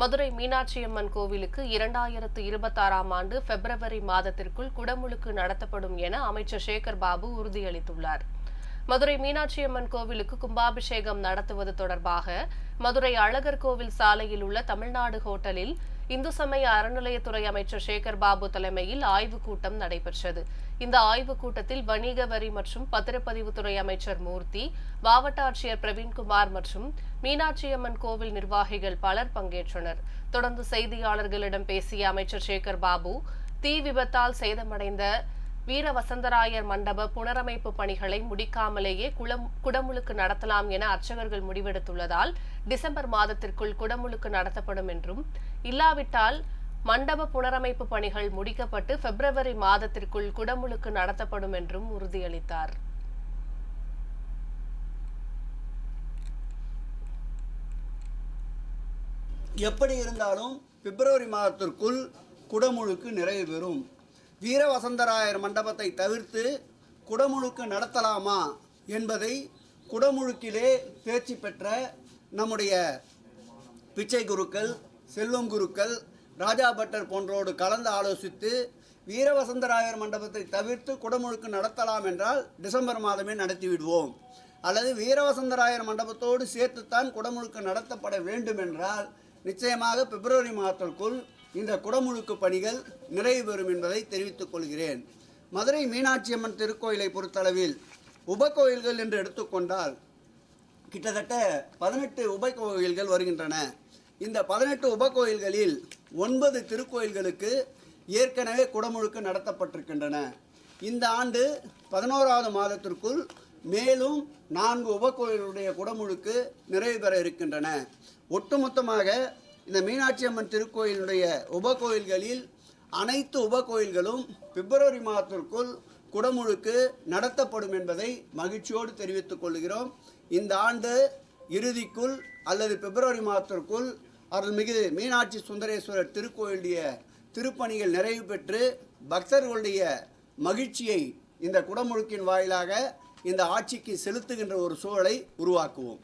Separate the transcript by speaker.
Speaker 1: மதுரை மீனாட்சியம்மன் கோவிலுக்கு இரண்டாயிரத்து இருபத்தாறாம் ஆண்டு பிப்ரவரி மாதத்திற்குள் குடமுழுக்கு நடத்தப்படும் என அமைச்சர் சேகர் பாபு உறுதியளித்துள்ளார். மதுரை மீனாட்சியம்மன் கோவிலுக்கு கும்பாபிஷேகம் நடத்துவது தொடர்பாக மதுரை அழகர் கோவில் சாலையில் உள்ள தமிழ்நாடு ஹோட்டலில் இந்து சமய அறநிலையத்துறை அமைச்சர் சேகர் பாபு தலைமையில் ஆய்வுக் கூட்டம் நடைபெற்றது. இந்த ஆய்வுக் கூட்டத்தில் வணிக வரி மற்றும் பத்திரப்பதிவுத்துறை அமைச்சர் மூர்த்தி மாவட்ட ஆட்சியர் பிரவீன்குமார் மற்றும் மீனாட்சியம்மன் கோவில் நிர்வாகிகள் பலர் பங்கேற்றனர். தொடர்ந்து செய்தியாளர்களிடம் பேசிய அமைச்சர் சேகர் பாபு தீ விபத்தால் சேதமடைந்த வீர வசந்தராயர் மண்டப புனரமைப்பு பணிகளை முடிக்காமலேயே குளம் குடமுழுக்கு நடத்தலாம் என அர்ச்சகர்கள் முடிவெடுத்துள்ளதால் டிசம்பர் மாதத்திற்குள் குடமுழுக்கு நடத்தப்படும் என்றும் இல்லாவிட்டால் மண்டப புனரமைப்பு பணிகள் முடிக்கப்பட்டு பிப்ரவரி மாதத்திற்குள் குடமுழுக்கு நடத்தப்படும் என்றும் உறுதியளித்தார்.
Speaker 2: எப்படி இருந்தாலும் பிப்ரவரி மாதத்திற்குள் குடமுழுக்கு நிறைவு வீரவசந்தராயர் மண்டபத்தை தவிர்த்து குடமுழுக்கு நடத்தலாமா என்பதை குடமுழுக்கிலே தேர்ச்சி பெற்ற நம்முடைய பிச்சை குருக்கள் செல்வம் குருக்கள் ராஜா பட்டர் போன்றோடு கலந்து ஆலோசித்து வீரவசந்தராயர் மண்டபத்தை தவிர்த்து குடமுழுக்கு நடத்தலாம் என்றால் டிசம்பர் மாதமே நடத்திவிடுவோம் அல்லது வீரவசந்தராயர் மண்டபத்தோடு சேர்த்துத்தான் குடமுழுக்கு நடத்தப்பட வேண்டும் என்றால் நிச்சயமாக பிப்ரவரி மாதத்திற்குள் இந்த குடமுழுக்கு பணிகள் நிறைவு பெறும் என்பதை தெரிவித்துக் கொள்கிறேன். மதுரை மீனாட்சி அம்மன் திருக்கோயிலை பொறுத்தளவில் உபகோயில்கள் என்று எடுத்துக்கொண்டால் கிட்டத்தட்ட பதினெட்டு உபக்கோயில்கள் வருகின்றன. இந்த பதினெட்டு உபகோயில்களில் ஒன்பது திருக்கோயில்களுக்கு ஏற்கனவே குடமுழுக்கு நடத்தப்பட்டிருக்கின்றன. இந்த ஆண்டு பதினோராவது மாதத்திற்குள் மேலும் நான்கு உபக்கோயிலுடைய குடமுழுக்கு நிறைவு பெற இருக்கின்றன. ஒட்டுமொத்தமாக இந்த மீனாட்சி அம்மன் திருக்கோயிலுடைய உபகோயில்களில் அனைத்து உபகோயில்களும் பிப்ரவரி மாதத்திற்குள் குடமுழுக்கு நடத்தப்படும் என்பதை மகிழ்ச்சியோடு தெரிவித்துக் கொள்கிறோம். இந்த ஆண்டு இறுதிக்குள் அல்லது பிப்ரவரி மாதத்திற்குள் அருள்மிகு மீனாட்சி சுந்தரேஸ்வரர் திருக்கோயிலுடைய திருப்பணிகள் நிறைவு பெற்று பக்தர்களுடைய மகிழ்ச்சியை இந்த குடமுழுக்கின் வாயிலாக இந்த ஆட்சிக்கு செலுத்துகின்ற ஒரு சூழலை உருவாக்குவோம்.